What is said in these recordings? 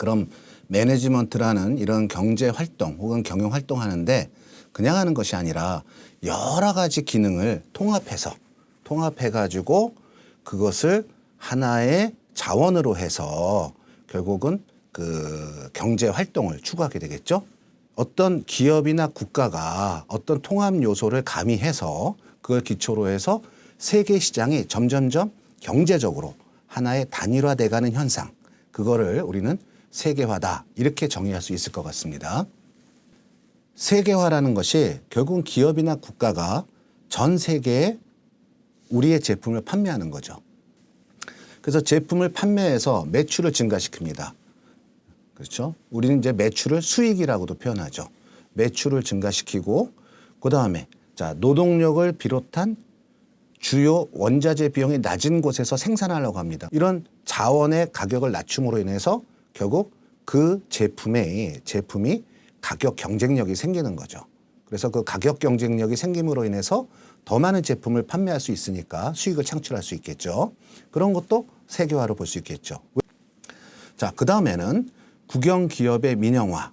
그럼 매니지먼트라는 이런 경제 활동 혹은 경영 활동하는데 그냥 하는 것이 아니라 여러 가지 기능을 통합해서 통합해 가지고 그것을 하나의 자원으로 해서 결국은 그 경제 활동을 추구하게 되겠죠. 어떤 기업이나 국가가 어떤 통합 요소를 가미해서 그걸 기초로 해서 세계 시장이 점점점 경제적으로 하나의 단일화돼 가는 현상. 그거를 우리는 세계화다. 이렇게 정의할 수 있을 것 같습니다. 세계화라는 것이 결국은 기업이나 국가가 전 세계에 우리의 제품을 판매하는 거죠. 그래서 제품을 판매해서 매출을 증가시킵니다. 그렇죠? 우리는 이제 매출을 수익이라고도 표현하죠. 매출을 증가시키고 그 다음에 자, 노동력을 비롯한 주요 원자재 비용이 낮은 곳에서 생산하려고 합니다. 이런 자원의 가격을 낮춤으로 인해서 결국 그 제품의 제품이 가격 경쟁력이 생기는 거죠. 그래서 그 가격 경쟁력이 생김으로 인해서 더 많은 제품을 판매할 수 있으니까 수익을 창출할 수 있겠죠. 그런 것도 세계화로 볼 수 있겠죠. 자, 그 다음에는 국영 기업의 민영화.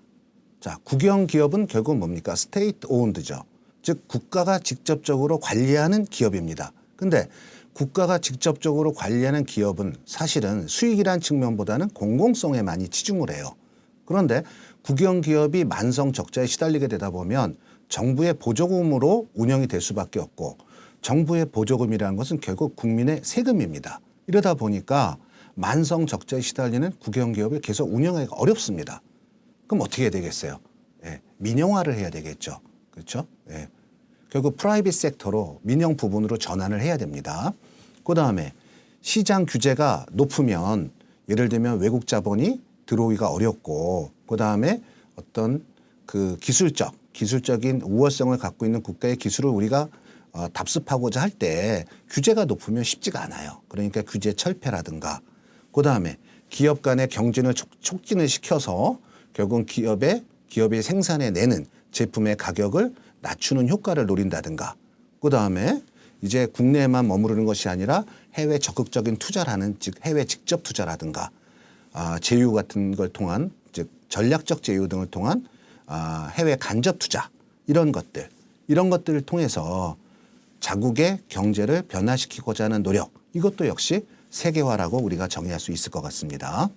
자, 국영 기업은 결국 뭡니까? 스테이트 오운드죠. 즉 국가가 직접적으로 관리하는 기업입니다. 근데 국가가 직접적으로 관리하는 기업은 사실은 수익이란 측면보다는 공공성에 많이 치중을 해요. 그런데 국영 기업이 만성 적자에 시달리게 되다 보면 정부의 보조금으로 운영이 될 수밖에 없고 정부의 보조금이라는 것은 결국 국민의 세금입니다. 이러다 보니까 만성 적자에 시달리는 국영 기업을 계속 운영하기가 어렵습니다. 그럼 어떻게 해야 되겠어요? 예, 민영화를 해야 되겠죠. 그렇죠? 예. 결국 프라이빗 섹터로 민영 부분으로 전환을 해야 됩니다. 그 다음에 시장 규제가 높으면 예를 들면 외국 자본이 들어오기가 어렵고 그 다음에 어떤 그 기술적 기술적인 우월성을 갖고 있는 국가의 기술을 우리가 어, 답습하고자 할 때 규제가 높으면 쉽지가 않아요. 그러니까 규제 철폐라든가 그 다음에 기업 간의 경쟁을 촉, 촉진을 시켜서 결국 기업의 기업이 생산해 내는 제품의 가격을 낮추는 효과를 노린다든가. 그 다음에 이제 국내에만 머무르는 것이 아니라 해외 적극적인 투자를 하는 즉 해외 직접 투자라든가 아, 제휴 같은 걸 통한 즉 전략적 제휴 등을 통한 아, 해외 간접 투자 이런 것들. 이런 것들을 통해서 자국의 경제를 변화시키고자 하는 노력. 이것도 역시 세계화라고 우리가 정의할 수 있을 것 같습니다.